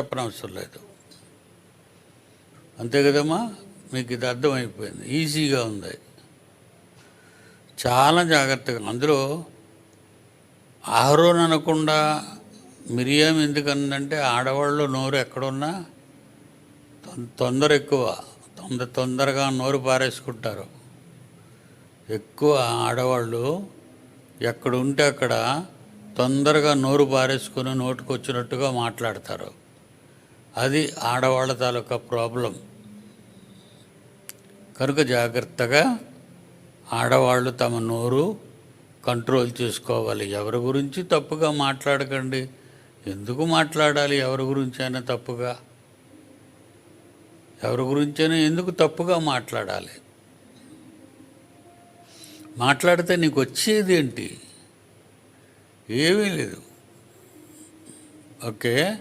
చెప్పనవసరం లేదు. అంతే కదమ్మా? మీకు ఇది అర్థమైపోయింది. ఈజీగా ఉంది. చాలా జాగ్రత్తగా. అందులో ఆహరోన్ అనకుండా మిరియం ఎందుకందంటే ఆడవాళ్ళు నోరు ఎక్కడున్నా తొందర ఎక్కువ. తొందర తొందరగా నోరు పారేసుకుంటారు. ఎక్కువ ఆడవాళ్ళు ఎక్కడ ఉంటే అక్కడ తొందరగా నోరు పారేసుకుని నోటుకొచ్చినట్టుగా మాట్లాడతారు. అది ఆడవాళ్ళ తాలూకా ప్రాబ్లం. కనుక జాగ్రత్తగా ఆడవాళ్ళు తమ నోరు కంట్రోల్ చేసుకోవాలి. ఎవరి గురించి తప్పుగా మాట్లాడకండి. ఎందుకు మాట్లాడాలి? ఎవరి గురించి అయినా తప్పుగా? ఎవరి గురించైనా ఎందుకు తప్పుగా మాట్లాడాలి? మాట్లాడితే నీకు వచ్చేది ఏంటి? ఏమీ లేదు. ఓకే?